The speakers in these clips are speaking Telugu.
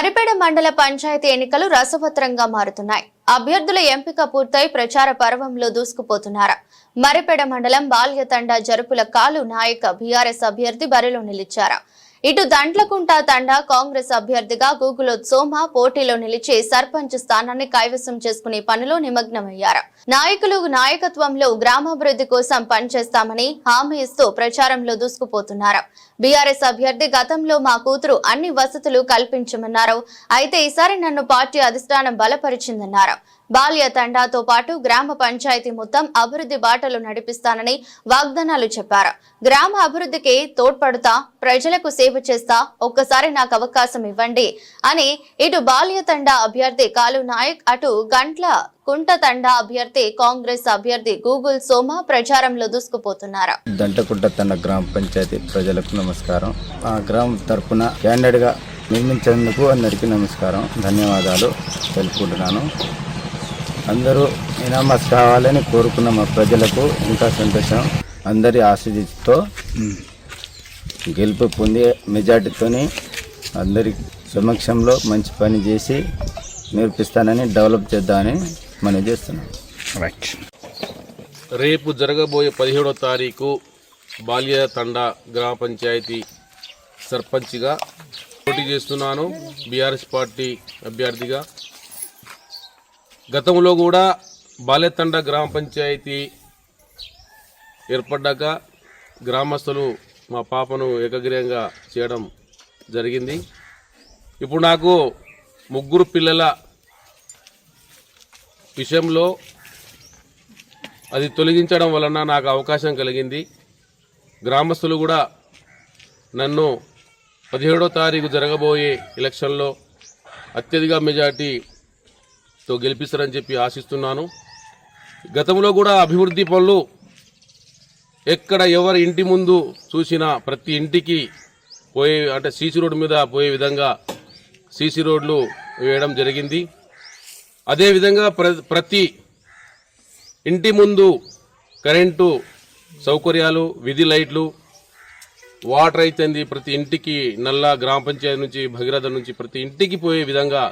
మరిపేడ మండల పంచాయతీ ఎన్నికలు రసభద్రంగా మారుతున్నాయి. అభ్యర్థుల ఎంపిక పూర్తయి ప్రచార పర్వంలో దూసుకుపోతున్నారు? మరిపేడ మండలం బాల్యతండ జరుపుల కాలు నాయక బీఆర్ఎస్ అభ్యర్థి బరిలో నిలిచారు? ఇటు దంట్లకుంట తండ కాంగ్రెస్ అభ్యర్థిగా గూగులో సోమ పోటీలో నిలిచి సర్పంచ్ స్థానాన్ని కైవసం చేసుకునే పనిలో నిమగ్నమయ్యారు. నాయకులు నాయకత్వంలో గ్రామాభివృద్ధి కోసం పనిచేస్తామని హామీ ఇస్తూ ప్రచారంలో దూసుకుపోతున్నారు. బీఆర్ఎస్ అభ్యర్థి గతంలో మా కూతురు అన్ని వసతులు కల్పించమన్నారు. అయితే ఈసారి నన్ను పార్టీ అధిష్టానం బలపరిచిందన్నారు. బాల్య తండాతో పాటు గ్రామ పంచాయతీ మొత్తం అభివృద్ధి బాటలు నడిపిస్తానని వాగ్దానాలు చెప్పారు. గ్రామ అభివృద్ధికి తోడ్పడుతా ప్రజలకు సేవ చేస్తా ఒక్కసారి నాకు అవకాశం ఇవ్వండి అని ఇటు బాల్య తండా అభ్యర్థి కాలు నాయక్ అటు గంట్ల కుంట తండా అభ్యర్థి కాంగ్రెస్ అభ్యర్థి గూగుల్ సోమ ప్రచారంలో దూసుకుపోతున్నారు. గంటకుంట తండ గ్రామ పంచాయతీ ప్రజలకు నమస్కారం. ఆ గ్రామం తరపున నిర్మించేందుకు అందరికీ నమస్కారం. ధన్యవాదాలు తెలుపుకుంటున్నాను. అందరూ ఇనామస్ కావాలని కోరుకున్న మా ప్రజలకు ఇంకా సంతోషం. అందరి ఆశీస్సుతో గెలుపు పొంది మెజార్టీతోని అందరి సమక్షంలో మంచి పని చేసి నేర్పిస్తానని డెవలప్ చేద్దామని మనం చేస్తున్నాం. రేపు జరగబోయే పదిహేడో తారీఖు బాల్య తండా గ్రామ పంచాయతీ సర్పంచ్గా పోటీ చేస్తున్నాను. బీఆర్ఎస్ పార్టీ అభ్యర్థిగా. గతంలో కూడా బాల్యతండ గ్రామ పంచాయతీ ఏర్పడ్డాక గ్రామస్తులు మా పాపను ఏకగ్రీయంగా చేయడం జరిగింది. ఇప్పుడు నాకు ముగ్గురు పిల్లల విషయంలో అది తొలగించడం వలన నాకు అవకాశం కలిగింది. గ్రామస్తులు కూడా నన్ను పదిహేడో తారీఖు జరగబోయే ఎలక్షన్లో అత్యధిక మెజార్టీతో గెలిపిస్తారని చెప్పి ఆశిస్తున్నాను. గతంలో కూడా అభివృద్ధి పనులు ఎక్కడ ఎవరి ఇంటి ముందు చూసినా ప్రతి ఇంటికి పోయే అంటే సీసీ రోడ్డు మీద పోయే విధంగా సీసీ రోడ్లు వేయడం జరిగింది. అదేవిధంగా ప్ర ప్రతి ఇంటి ముందు కరెంటు సౌకర్యాలు విధి లైట్లు వాటర్ అయితేంది ప్రతి ఇంటికి నల్ల గ్రామ పంచాయతీ నుంచి భగీరథ నుంచి ప్రతి ఇంటికి పోయే విధంగా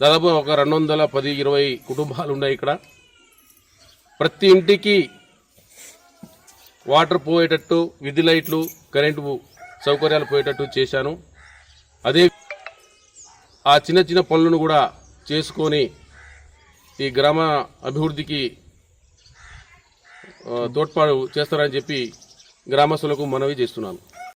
దాదాపు ఒక రెండు వందల పది ఇరవై కుటుంబాలు ఉన్నాయి ఇక్కడ. ప్రతి ఇంటికి వాటర్ పోయేటట్టు విధి లైట్లు కరెంటు సౌకర్యాలు పోయేటట్టు చేశాను. అదే ఆ చిన్న చిన్న పనులను కూడా చేసుకొని ఈ గ్రామ అభివృద్ధికి తోడ్పాటు చేస్తారని చెప్పి గ్రామస్తులకు మనవి చేస్తున్నాను.